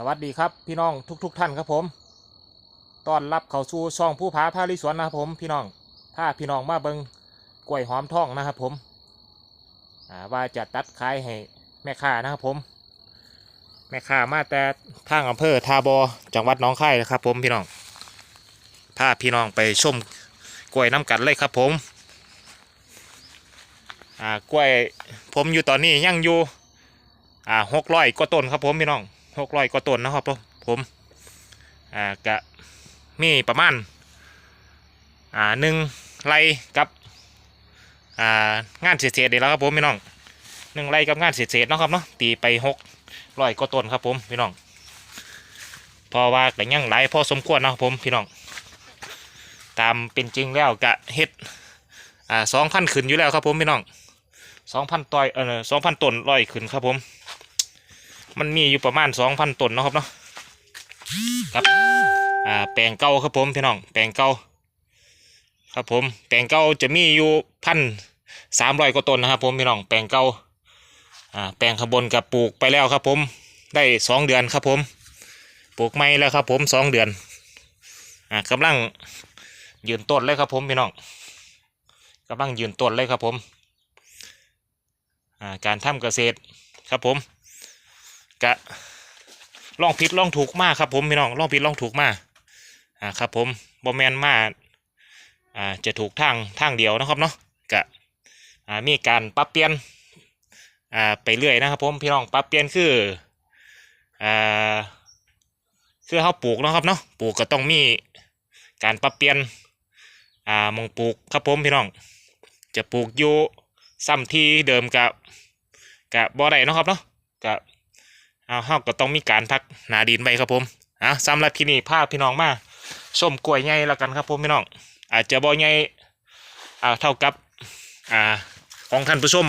สวัสดีครับพี่น้องทุกๆทท่านครับผมต้อนรับเข้าสู่ช่องผู้ผาพาลิสวนนะครับผมพี่น้องถ้าพี่น้องมาเบิงกล้วยหอมทองนะครับผมว่าจะตัดขายให้แม่ค้านะครับผม แม่ค้ามาแต่ทางอำเภอทาบอจังหวัดน้องคายนะครับผมพี่น้องพาพี่น้องไปชมกล้วยน้ำกันเลยครับผมอ่ากล้วยผมอยู่ตอนนี้ยังอยู่อ่าหกร้อยกว่าต้นครับผมพี่น้อง หกร้อยกว่าต้นนะครับผมผมอ่ากะมีประมาณอ่าหนึ่งไรกับอ่างานเศษๆเดี๋ยวแล้วครับผมพี่น้องหนึ่งไรกับงานเศษๆเนาะครับเนาะตีไปหกร้อยกว่าต้นครับผมพี่น้องเพอว่าแต่ยังหลายพอสมควรนะครับผมพี่น้องตามเป็นจริงแล้วกะเฮ็ดอ่าสองพันขึ้นอยู่แล้วครับผมพี่น้องสองพันต่อยเออสองพันต้นร้อยขึ้นครับผม มันมีอยู่ประมาณสองพันต้นนะครับเนาะครับอ่าแปลงเก่าครับผมพี่น้องแปลงเก่าครับผมแปลงเก่าจะมีอยู่พันสามร้อยกว่าต้นนะครับผมพี่น้องแปลงเก่าอ่าแปลงขบวนกับปลูกไปแล้วครับผมได้สองเดือนครับผมปลูกไม้แล้วครับผมสองเดือนอ่ากำลังยืนต้นเลยครับผมพี่น้องกำลังยืนต้นเลยครับผมอ่าการทำเกษตรครับผม กะลองผิดลองถูกมากครับผมพี่น้องลองผิดลองถูกมากอ่าครับผมบอแมนมาอ่าจะถูกทางทางเดียวนะครับเนาะกะอ่ามีการปรับเปลี่ยนอ่าไปเรื่อยนะครับผมพี่น้องปรับเปลี่ยนคืออ่าคือเขาปลูกนะครับเนาะปลูกก็ต้องมีการปรับเปลี่ยนอ่ามองปลูกครับผมพี่น้อง จะปลูกอยู่ซ้ำที่เดิมกับกับบ่อได้เนะครับเนาะกับ เอาเฮาก็ต้องมีการพักหนาดินไปครับผมอะสำหรับที่นี่พาพพี่น้องมาชมกล้วยใหญ่แล้วกันครับผมพี่น้อง อาจจะบ่ใหญ่อ่าเท่ากับอ่าของท่านผู้ชม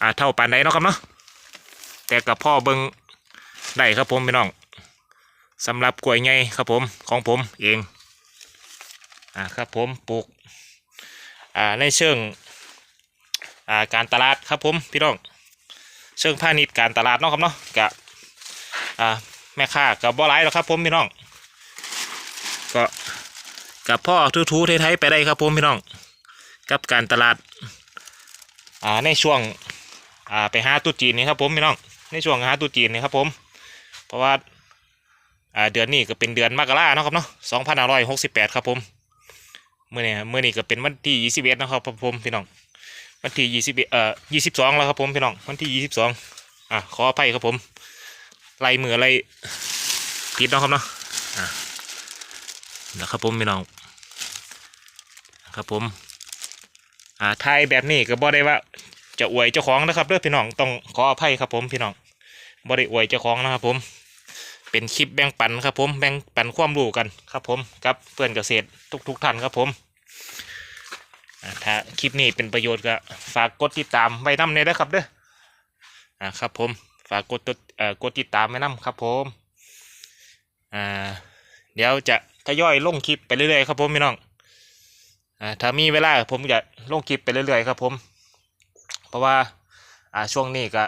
อ่าเท่าปานใดเนาะครับเนาะแต่กับพ่อเบิงได้ครับผมพี่น้องสำหรับกล้วยใหญ่ครับผมของผมเองอ่าครับผมปลูกอ่าในเชิงอ่าการตลาดครับผมพี่น้อง เชิงพาณิชย์การตลาดเนาะครับเนาะกะอ่าแม่ค้ากับบ่หลายหรอกครับผมพี่น้อง ก็กับพ่อทูๆไทยๆไปได้ครับผมพี่น้อง กับการตลาดอ่าในช่วงอ่าไปหาตุ๊จีนนี่ครับผมพี่น้องในช่วงหาตุ๊จีนนี่ครับผม เพราะว่าอ่าเดือนนี้ก็เป็นเดือนมกราเนาะครับเนาะสองพันห้าร้อยหกสิบแปดครับผมเมื่อเนี้เมื่อนี้ก็เป็นวันที่ยี่สิบเอ็ดนะครับผมพี่น้อง วันที่ยี่สิบเอ่อยี่สิบสองแล้วครับผมพี่น้องวันที่ยี่สิบสองอะขออภัยครับผมไล่มือไล่ผิดเนาะครับเนาะอะนะครับผมพี่น้องครับผมอ่าทายแบบนี้ก็บ่ได้ว่า จะอวยเจ้าของนะครับเด้อพี่น้องต้องขออภัยครับผมพี่น้องบ่ได้อวยเจ้าของนะครับผมเป็นคลิปแบ่งปันครับผมแบ่งปันความรู้กันครับผมกับเพื่อนเกษตรทุกๆท่านครับผม ถ้าคลิปนี้เป็นประโยชน์ก็ฝากกดติดตามไว้นำเนี่ยนะครับเด้ออ่าครับผมฝากกดติดเอ่อกดติดตามไว้นำครับผมอ่าเดี๋ยวจะทยอยลงคลิปไปเรื่อยๆครับผมพี่น้องอ่าถ้ามีเวลาผมจะลงคลิปไปเรื่อยๆครับผม เพราะว่าอ่าช่วงนี้ก็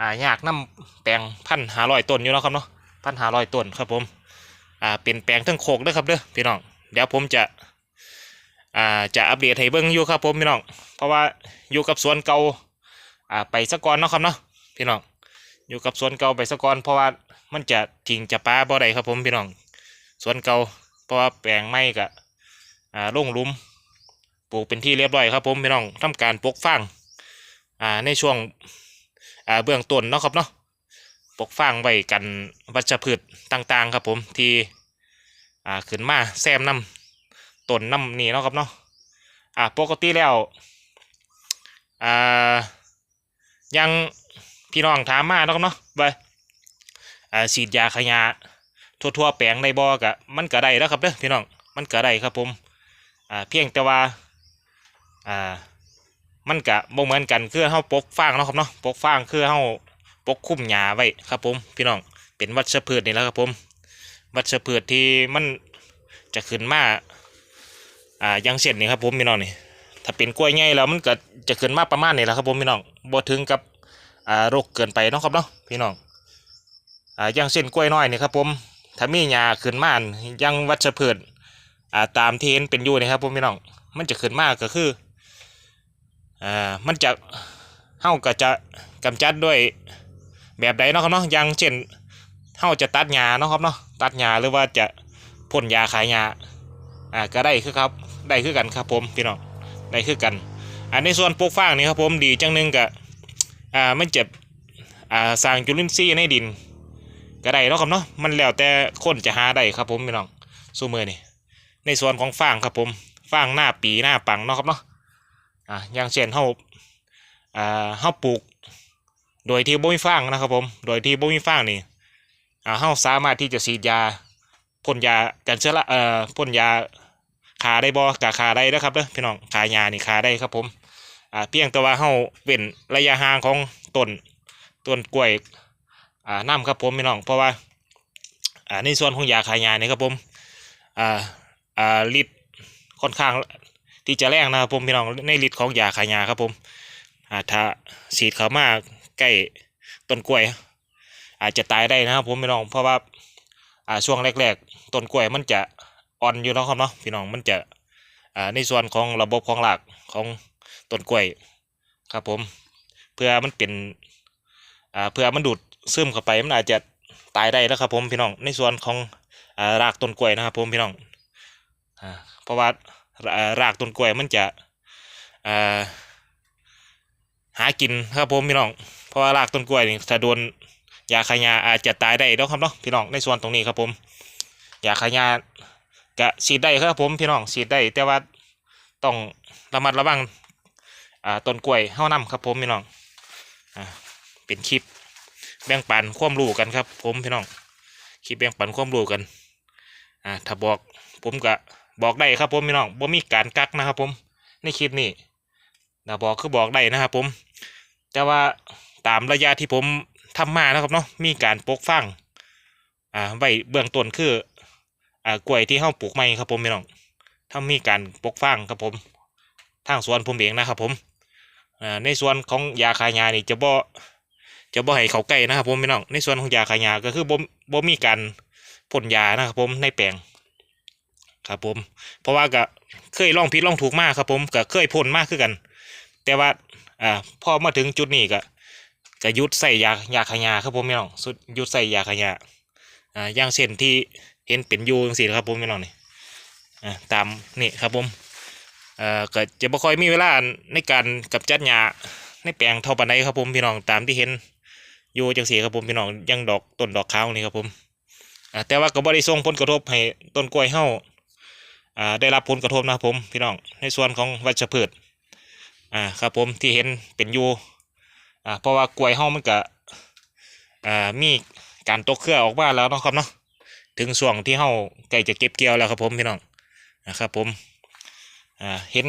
อ่ายากน้ำแปลงพันหารอยต้นอยู่เนาะครับเนาะพันหารอยต้นครับผมอ่าเป็นแปลงทั้งโคกด้อครับเด้อพี่น้องเดี๋ยวผมจะ อ่าจะอัปเดตให้เบิ่งอยู่ครับผมพี่น้อง เพราะว่าอยู่กับสวนเก่าอ่าไปสะก่อนเนาะครับเนาะพี่น้องอยู่กับสวนเก่าไปสะก่อนเพราะว่ามันจะทิ้งจะป้าบ่ได้ครับผมพี่น้องสวนเก่าเพราะว่าแปลงไม้กะอ่าลงลุมปลูกเป็นที่เรียบร้อยครับผมพี่น้องทำการปลูกฟางอ่าในช่วงอ่าเบื้องต้นเนาะครับเนาะปลูกฟางไว้กันวัชพืชต่างๆ ครับผมที่อ่าขึ้นมาแซมน้ำ ต้นน้ำนี่เนาะครับเนาะอ่าปกติแล้วอ่ายังพี่น้องถามมาเนาะครับเนาะว่าอ่าฉีดยาขยะทั่วๆแปลงในบ่อกะมันก็ได้แล้วครับเด้อพี่น้องมันก็ได้ครับผมอ่าเพียงแต่ว่าอ่ามันกะบ่เหมือนกันคือเฮาปกฟางเนาะครับเนาะปกฟางคือเฮาปกคุ้มหญ้าไว้ครับผมพี่น้องเป็นวัชพืชนี่แหละครับผม วัชพืชที่มันจะขึ้นมา อ่ายังเช่นนี่ครับผมพี่น้องนี่ถ้าเป็นกล้วยใหญ่แล้วมันก็จะขึ้นมาประมาณนี้แหละครับผมพี่น้องบ่ถึงกับอ่าโรคเกินไปเนาะครับเนาะพี่น้องอ่าย่างเช่นกล้วยน้อยนี่ครับผมถ้ามีหญ้าขึ้นมานยังวัชพืชอ่าตามที่เห็นเป็นอยู่นี่ครับผมพี่น้องมันจะขึ้นมากก็คืออ่ามันจะเฮาก็จะกำจัดด้วยแบบใดเนาะครับเนาะอย่างเช่นเฮาจะตัดหญ้าเนาะครับเนาะตัดหญ้าหรือว่าจะพ่นยาขายหญ้า อ่าก็ได้คือครับได้คือกันครับผมพี่น้องได้คือกันอันในส่วนปลูกฟางนี่ครับผมดีจังหนึงก็อ่ามันจะอ่าสร้างจุลินทรีย์ในดินก็ได้เนาะครับเนาะมันแล้วแต่คนจะหาได้ครับผมพี่น้องสู้มือนี่ในส่วนของฟางครับผมฟางหน้าปีหน้าปังเนาะครับเนาะอ่าอย่างเช่นเฮาอ่าเฮาปลูก โดยที่บ่มีฟางนะครับผมโดยที่บ่มีฟางนี่อ่าเฮาสามารถที่จะฉีดยาพ่นยากันเชื้อละเอ่อพ่นยา ขาได้บ่กะขาได้นะครับเด้อพี่น้องขายานี่ขาได้ครับผมอ่าเพียงแต่ว่าเฮาเว้นระยะห่างของต้นต้นกล้วยอ่าน้ำครับผมพี่น้องเพราะว่าอ่าในส่วนของยาขายยานี่ครับผมอ่าอ่าฤทธิ์ค่อนข้างที่จะแรงนะครับผมพี่น้องในฤทธิ์ของยาขายยาครับผมอ่าถ้าฉีดเข้ามาใกล้ต้นกล้วย อาจจะตายได้นะครับผมพี่น้องเพราะว่าอ่าช่วงแรก ๆต้นกล้วยมันจะ อ่อนอยู่เนาะครับเนาะพี่น้องมันจะอ่าในส่วนของระบบของหลักของต้นกล้วยครับผม เพื่อมันเป็นอ่าเพื่อมันดูดซึมเข้าไปมันอาจจะตายได้แล้วครับผมพี่น้องในส่วนของอ่ารากต้นกล้วยนะครับผมพี่น้องอ่าเพราะว่ารากต้นกล้วยมันจะอ่าหากินครับผมพี่น้องเพราะว่ารากต้นกล้วยนี่ถ้าโดนยาขยาอาจจะตายได้แล้วครับเนาะพี่น้องในส่วนตรงนี้ครับผมยาขยา กะฉีดได้ครับผมพี่น้องฉีดได้แต่ว่าต้องระมัดระวังอ่าต้นกล้วยเฮ้านํครับผมพี่น้องอ่าเป็นคลิปแบ่งปันความรู้กันครับ ผมพี่น้องคลิปแบ่งปันความรู้กันอ่าถ้าบอกผมก็บอกได้ครับผมพี่น้องบ่มีการกักนะครับ ผมในคลิปนี้ถ้าบอกคือบอกได้นะครับผม แต่ว่าตามระยะที่ผมทำมานะครับเนาะมีการปกฟังอ่าไว้เบื้องต้นคือ อ่ากล้วยที่เฮาปลูกใหม่ครับผมพี่น้องถ้ามีการปลูกฟังครับผม ทางสวนผมเองนะครับผมอ่าในส่วนของยาคายานี่จะบ่จะบ่ให้เขาใกล้นะครับผมพี่น้องในส่วนของยาขายาก็คือบ่บ่มีการพ่นยานะครับผมในแปลงครับผม เพราะว่าก็เคยลองผิดลองถูกมากครับผมก็เคยพ่นมากคือกัน แต่ว่าอ่าพอมาถึงจุดนี้ก็ก็ยุดใส่ยายาขายาครับผมพี่น้องสุดยุดใส่ยาขายยาอ่าอย่างเช่นที่ เห็นเป็นยูจังซี่ครับผมพี่น้องนี่อ่าตามนี่ครับผมเอ่อก็จะบ่ค่อยมีเวลาในการกำจัดยาในแปลงเท่าปานใดครับผมพี่น้องตามที่เห็นอยู่จังสีครับผมพี่น้องยังดอกต้นดอกขาวนี่ครับผมอ่าแต่ว่าก็บ่ได้ส่งผลกระทบให้ต้นกล้วยเฮาอ่าได้รับผลกระทบนะครับผมพี่น้องในส่วนของวัชพืชอ่าครับผมที่เห็นเป็นอยู่อ่าเพราะว่ากล้วยเฮามันก็อ่ามีการตกเครือออกมาแล้วนะครับเนาะ ถึงช่วงที่เฮาใกล้จะเก็บเกี่ยวแล้วครับผมพี่น้องนะครับผมอ่าเห็น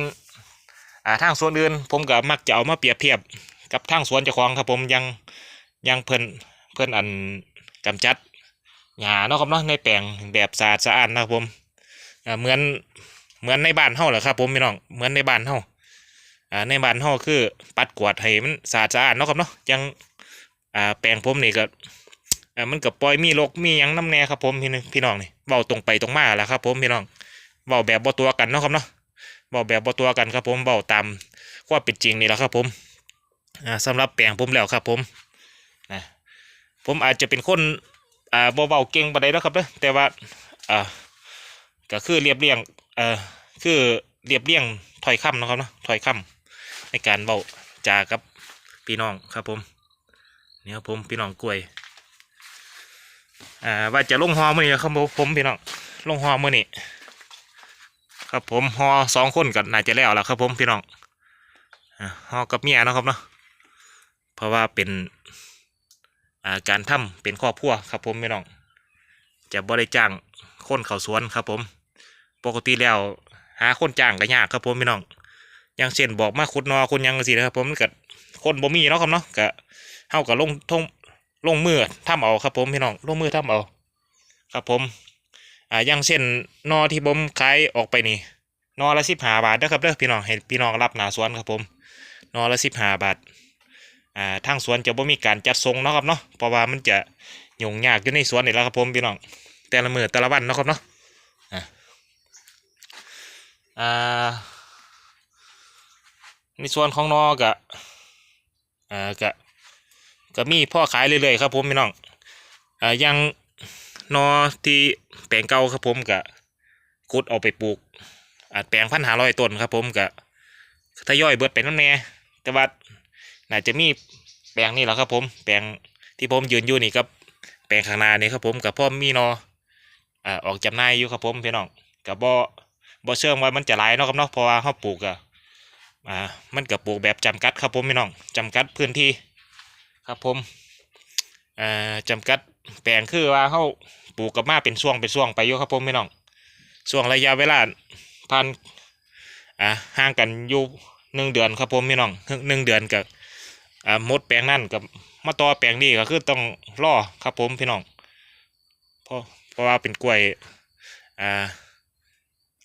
อ่าทางสวนอื่น ผมก็มักจะเอามาเปรียบเทียบกับทางสวนเจ้าของครับผมยังยังเพิ่นเพิ่นอันกำจัดหญ้าเนาะครับเนาะในแปลงแบบสะอาดสะอาดนะครับผมอ่าเหมือนเหมือนในบ้านเฮาแหละครับผมพี่น้องเหมือนในบ้านเฮาอ่าในบ้านเฮาคือปัดกวาดให้มันสะอาดสะอาดเนาะครับเนาะยังอ่าแปลงผมนี่ก็ อ่ามันก็ปล่อยมีรกมียังน้ำแน่ครับผมพี่นึงพี่น้องนี่เว้าตรงไปตรงมาแหละครับ ผมพี่น้องเว้าแบบบ่ตัวกันเนาะครับเนาะเว้าแบบบ่ตัวกันครับ ผมเว้าตามความเป็นจริงนี่แหละครับ ผมอ่าสำหรับแปลงผมแล้วครับ ผมนะผมอาจจะเป็นคนอ่าเบาเก่งปานใดแล้วครับเด้อแต่ว่าอ่าก็คือเรียบเรียงเอ่อคือเรียบเรียงถอยคำนะครับเนาะถอยคำในการเบาจากับพี่น้องครับผมนี่ครับผมพี่น้องกล้วย อ่าว่าจะลงหอมือนี้ครับผมพี่น้องลงหอมือนี้ครับผมหอสองคนกันน่าจะแล้วแล้วครับผมพี่น้องหอกับเมียนะครับเนาะเพราะว่าเป็นาการทำเป็นครอบครัวครับผมพี่น้อง จะบริจ้างคนเขาสวนครับผม ปกติแล้วหาคนจ้างก็ยากครับผมพี่น้องอย่างเช่นบอกมาขุดนอคุณยังสินะครับผมมันก็คนบ่มีเนาะครับเนาะก็เฮากับลงทง ลงมือทำเอาครับผมพี่น้องลงมือทำเอา ครับผมอ่าอย่างเช่นนอที่ผมขายออกไปนี่นอละสิบห้าบาทนะครับเด้อพี่น้องให้พี่น้องรับหนาสวนครับผมนอละสิบห้าบาทอ่าทางสวนจะบ่มีการจัดทรงเนาะครับเนาะเพราะว่ามันจะยุ่งยากอยู่ในสวนนี่แหละครับผมพี่น้องแต่ละมือแต่ละวันเนาะครับเนาะอ่าในส่วนของนอกะอ่ากะ ก็มีพ่อขายเรื่อยๆครับผมพี่น้องอ่ายังนอที่แปลงเก่าครับผมกะกุดเอาไปปลูกอ่าแปลงพันหาร้อยต้นครับผมกะทยอยเบิดไปนั่นแน่แต่ว่าน่าจะมีแปลงนี่แหละครับผมแปลงที่ผมยืนอยู่นี่กับแปลงข้างหน้านี่ครับผมกับพ่อมีนออ่าออกจำหน่ายอยู่ครับผมพี่น้องกับบ่บ่เชื่อมว่ามันจะหลายเนาะครับเนาะเพราะว่าเขาปลูกอะอ่ามันกับปลูกแบบจำกัดครับผมพี่น้องจำกัดพื้นที่ ครับผมอ่าจำกัดแปลงคือว่าเขาปลูกกับมาเป็นช่วงเป็นช่วงไปอยู่ครับผมพี่น้องช่วงระยะเวลาพันอ่าห่างกันอยู่หนึ่งเดือนครับผมพี่น้องหนึ่งเดือนกับอ่ามดแปลงนั่นกับมาต่อแปลงนี้ก็คือต้องรอครับผมพี่น้องเพราะเพราะว่าเป็นกล้วยอ่า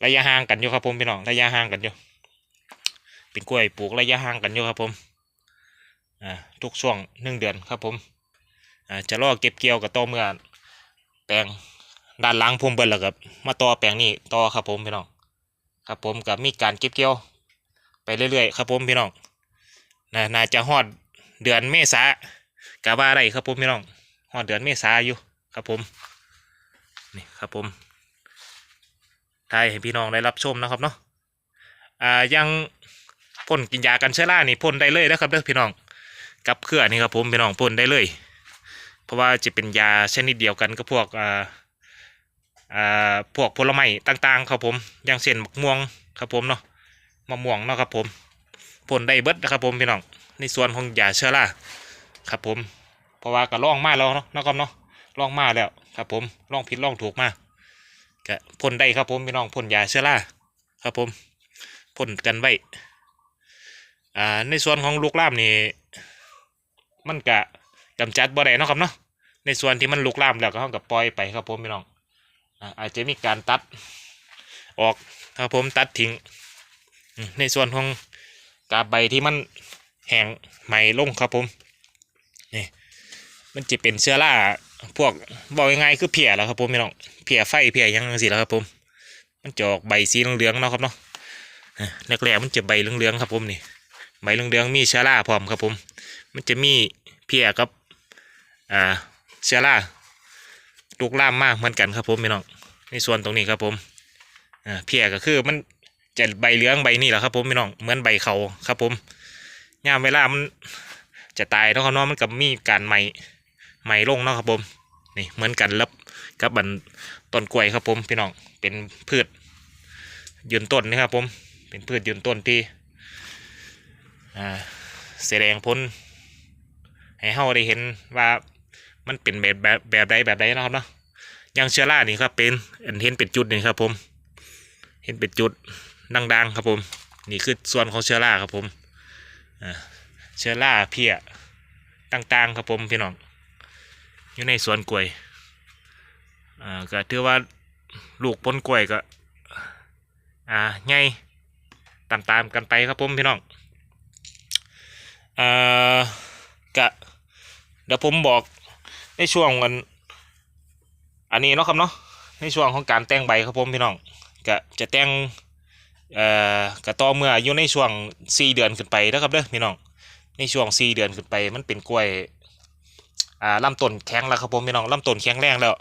ระยะห่างกันอยู่ครับผมพี่น้องระยะห่างกันอยู่เป็นกล้วยปลูกระยะห่างกันอยู่ครับผม ทุกช่วงหนึ่งเดือนครับผมจะรอเก็บเกี่ยวกับต่อเมื่อแปลงด้านหลังผมเบิดแล้วกับมาต่อแปลงนี้ต่อครับผมพี่น้องครับผมกับมีการเก็บเกี่ยวไปเรื่อยๆครับผมพี่น้องน่าน่าจะฮอดเดือนเมษากะว่าไรครับผมพี่น้องฮอดเดือนเมษาอยู่ครับผมนี่ครับผมถ่ายให้พี่น้องได้รับชมนะครับเนาะอ่ายังพ่นกินยากันเชื้อรานี่พ่นได้เลยนะครับเด้อพี่น้อง กับเครือนี่ครับผมพี่น้องพ่นได้เลย เพราะว่าจะเป็นยาชนิดเดียวกันกับพวกอ่าอ่าพวกผลไม้ต่างๆครับผมอย่างเช่นมะม่วงครับผมเนาะมะม่วงเนาะครับผมพ่นได้เบิดนะครับผมพี่น้องในส่วนของยาเชื้อราครับผมเพราะว่าก็ล่องมาแล้วเนาะนะครับเนาะล่องมาแล้วครับผมล่องผิดล่องถูกมาก็พ่นได้ครับผมพี่น้องพ่นยาเชื้อราครับผมพ่นกันไว้อ่าในส่วนของลูกล่ามนี่ มันกะกำจัดบ่ได้นะครับเนาะในส่วนที่มันลุกลามแล้วก็เท่ากับปล่อยไปครับผมพี่น้องอ่าอาจจะมีการตัดออกครับผมตัดทิ้งในส่วนของกาบใบที่มันแห้งไหมลงครับผมนี่มันจะเป็นเชื้อราพวกบอกยังไงคือเพียแล้วครับผมพี่น้องเพียไฟเพียยังสิแล้วครับผม มันจะออกใบสีเหลืองๆเนาะครับเนาะอะแรกๆมันจะใบเหลืองๆครับผมนี่ใบเหลืองๆมีเชื้อราพร้อมครับผม มันจะมีเพียกับอ่าเชื้อราลูกล่ามมากเหมือนกันครับผมพี่น้องในส่วนตรงนี้ครับผมอ่าเพียก็คือมันจะใบเหลืองใบนี่แหละครับผมพี่น้องเหมือนใบเขาครับผมยามเวลามันจะตายเนาะครับเนาะมันกับมีการไหมไหมลงเนาะครับผมนี่เหมือนกันแล้วกับบันต้นกล้วยครับผมพี่น้องเป็นพืชยืนต้นนะครับผมเป็นพืชยืนต้นที่อ่าแสดงผล ให้เฮาได้เห็นว่ามันเป็นแบบแบบแบบใดแบบใดนะครับเนาะอย่างเชื้อรานี่ครับเป็นเห็นเป็นจุดนี่ครับ ผม เห็นเป็นจุดดังๆครับผม นี่คือส่วนของเชื้อราครับผมเชื้อราเพียต่างๆครับผมพี่น้องอยู่ในสวนกล้วยอ่าก็ถือว่าลูกผลกล้วยก็อ่าใหญ่ตามๆกันไปครับผมพี่น้องอ่ากะ ดี๋ยวผมบอกในช่วงวันอันนี้เนาะครับเนาะในช่วงของการแต่งใบครับผมพี่น้องก็จะแต่งเอ่อกระต่อเมื่ออยู่ในช่วงสี่เดือนขึ้นไปนะครับเด้อพี่น้องในช่วงสี่เดือนขึ้นไป มันเป็นกล้วยอ่าลำต้นแข็งแล้วครับผมพี่น้องลำต้นแข็งแรงแล้ว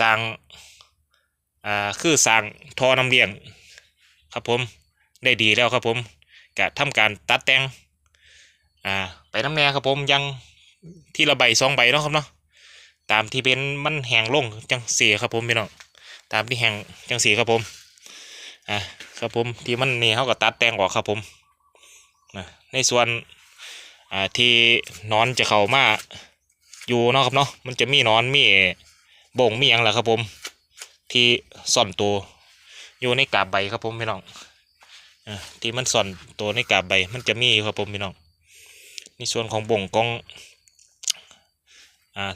สร้างอ่าคือสร้างทอน้ำเลี้ยงครับผมได้ดีแล้วครับผมกะทำการตัดแต่งอ่าไปน้ำแน่ครับผมยัง ที่ละใบสองใบเนาะครับเนาะตามที่เป็นมันแห้งลงจังสีครับผมพี่น้องตามที่แห้งจังสีครับผมอ่าครับผมที่มันนี่เขาก็ตัดแต่งออกครับผมนะในส่วนอ่าที่นอนจะเข้ามาอยู่เนาะครับเนาะมันจะมีนอนมีบ่งมีอย่างแหละครับผม ที่ซ่อนตัวอยู่ในกาบใบครับผมพี่น้องอ่าที่มันซ่อนตัวในกาบใบมันจะมีครับผมพี่น้องในส่วนของบ่งกอง อ่า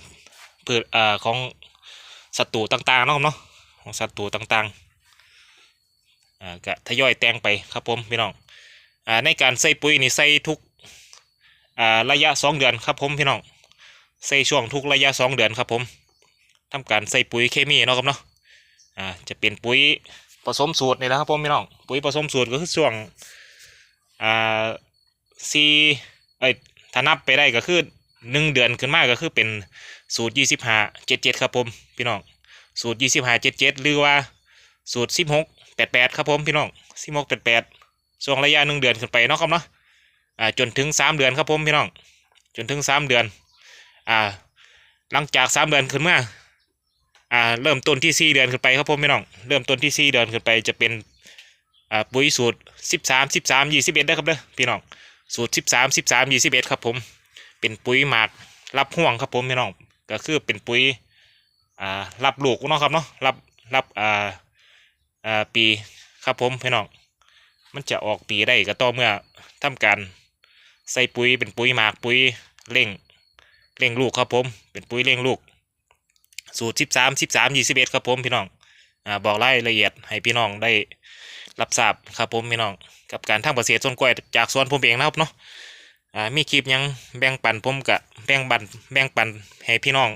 พืชอ่าของศัตรูต่างๆเนาะครับเนาะของศัตรูต่างๆอ่าก็ทยอยแต่งไปครับผมพี่น้องอ่าในการใส่ปุ๋ยนี่ใส่ทุกอ่าระยะสองเดือนครับผมพี่น้องใส่ช่วงทุกระยะสองเดือนครับผมทำการใส่ปุ๋ยเคมีเนาะครับเนาะอ่าจะเป็นปุ๋ยผสมสูตรนี่แหละครับผมพี่น้องปุ๋ยผสมสูตรก็คือช่วงอ่าซีเอ้ยถ้านับไปได้ก็คือ หนึ่งเดือนขึ้นมาก็คือเป็นสูตรยี่สิบห้าเจ็ดเจ็ดครับผมพี่น้องสูตรยี่สิบห้าเจ็ดเจ็ดหรือว่าสูตรสิบหกแปดแปดครับผมพี่น้องสิบหกแปดแปดช่วงระยะหนึ่งเดือนขึ้นไปเนาะครับเนาะอ่าจนถึงสามเดือนครับผมพี่น้องจนถึงสามเดือนอ่าหลังจากสามเดือนขึ้นมาอ่าเริ่มต้นที่สี่เดือนขึ้นไปครับผมพี่น้องเริ่มต้นที่สี่เดือนขึ้นไปจะเป็นอ่าปุ๋ยสูตรสิบสามสิบสามยี่สิบเอ็ดได้ครับเด้อพี่น้องสูตรสิบสามสิบสามยี่สิบเอ็ดครับผม เป็นปุ๋ยหมากรับห่วงครับผมพี่น้องก็คือเป็นปุ๋ยอ่ารับลูกเนาะครับเนาะรับรับอ่าอ่าปีครับผมพี่น้องมันจะออกปีได้ก็ต่อเมื่อทำการใส่ปุ๋ยเป็นปุ๋ยหมากปุ๋ยเร่งเร่งลูกครับผมเป็นปุ๋ยเร่งลูก สูตรสิบสามสิบสามยี่สิบเอ็ดครับผมพี่น้องอ่าบอกรายละเอียดให้พี่น้องได้รับทราบครับผมพี่น้องกับการทำเกษตรส่วนกล้วยจากสวนผมเองนะครับเนาะ อ่ามีคลิปยังแบ่งปันผมกับแบ่งปันแบ่งปันให้พี่น้อง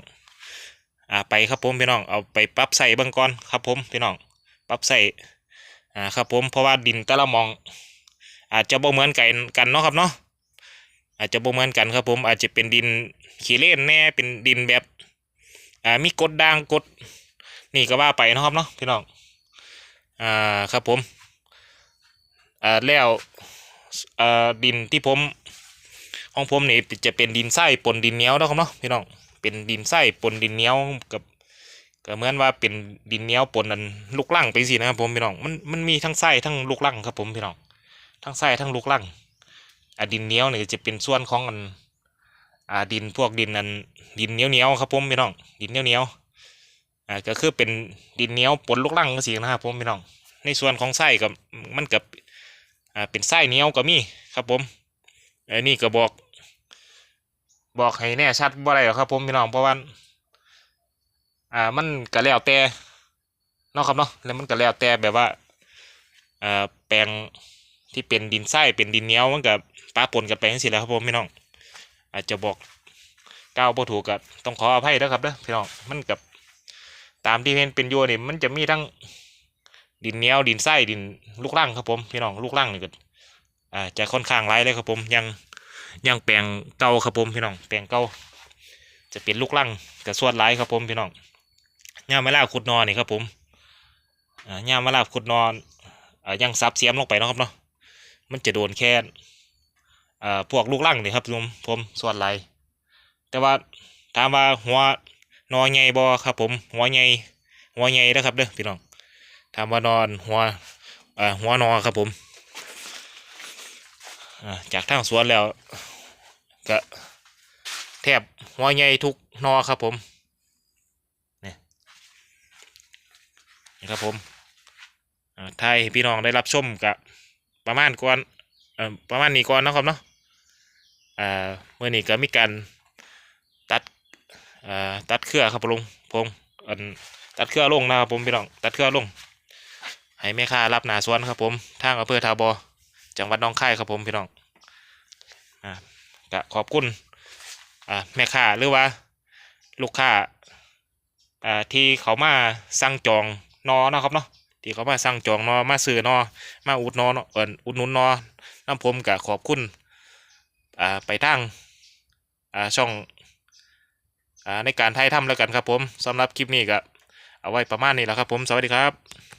อ่าไปครับผมพี่น้องเอาไปปรับใส่เบื้องก่อนครับผมพี่น้องปรับใส่อ่าครับผมเพราะว่าดินแต่ละมอง อาจจะบ่เหมือนกันกันเนาะครับเนาะอาจจะบ่เหมือนกันครับผมอาจจะเป็นดินขี้เล่นแน่เป็นดินแบบอ่ามีกรดด่างกรดนี่ก็ว่าไปนะครับเนาะพี่น้องอ่าครับผมอ่าแล้วอ่าดินที่ผม ของผมนี่จะเป็นดินทรายปนดินเหนียวนะครับเนาะพี่น้องเป็นดินทรายปนดินเหนียวกับก็เหมือนว่าเป็นดินเหนียวปนอันลูกลังไปสินะครับผมพี่น้องมันมันมีทั้งไส้ทั้งลูกลังครับผมพี่น้องทั้งไส้ทั้งลูกลังอ่าดินเหนียวเนี่ยจะเป็นส่วนของอันอ่าดินพวกดินอันดินเหนียวเหนียวครับผมพี่น้องดินเหนียวเหนียวอ่าก็คือเป็นดินเหนียวปนลูกลังก็สินะครับผมพี่น้องในส่วนของไส้กับมันกับอ่าเป็นไส้เหนียวก็มีครับผมอันนี้ก็บอก บอกให้แน่ชัดบ่ได้หรอกครับ ผมพี่น้องเพราะว่าอ่ามันก็แล้วแต่เนาะครับเนาะแล้วมันก็แล้วแต่แบบว่าอ่าแปลงที่เป็นดินทรายเป็นดินเหนียวมันกับปะปนกันไปจังซี่แล้วครับผมพี่น้อง อาจจะบอกก้าวบ่ถูกกับต้องขออภัยนะครับเด้อพี่น้องมันกับตามที่เห็นเป็นอยู่นี่มันจะมีทั้งดินเหนียวดินทรายดินลูกรังครับผมพี่น้องลูกรังนี่ก็อ่าจะค่อนข้างหลายเลยครับผมยัง ยังแปลงเก่าครับผมพี่น้อง แปลงเก่าจะเป็นลูกรังกับสวนหลายครับผมพี่น้องย่ามมาลาขุดนอนนี่ครับผมย่ามมาลาขุดนอนอ่ายังซับเสียมลงไปนะครับเนาะ มันจะโดนแค่พวกลูกลังนี่ครับผมผมสวนไรแต่ว่าถามว่าหัวนอใหญ่บ่ครับผม หัวใหญ่หัวใหญ่นะครับเด้อพี่น้องถามว่านอนหัวหัวนอครับผม จากทางสวนแล้วก็แทบหัวใหญ่ทุกนอครับผมนี่นี่ครับผมอ่าถ้าให้พี่น้องได้รับชมกับประมาณก่อนเอ่อประมาณนี้ก่อนนะครับเนาะอ่าเมื่อนี้ก็มีการตัดอ่าตัดเครือครับลุงพงตัดเครือลงนะครับผมพี่น้องตัดเครือลงให้แม่ค้ารับหนาสวนครับผมทางอำเภอทาบอ จังหวัดน้องคายครับผมพี่น้องอ่าก็ขอบคุณอ่าแม่ค้าหรือว่าลูกค้าอ่าที่เขามาสั่งจองนอเนะครับเนาะที่เขามาสั่งจองนอมาซื้อนอมาอุดนอเนาะเอินอุดหนุนนอน้ำผมกับขอบคุณอ่าไปทางอ่าช่องอ่าในการถ่ายทำแล้วกันครับผมสำหรับคลิปนี้ก็เอาไว้ประมาณนี้แล้วครับผมสวัสดีครับ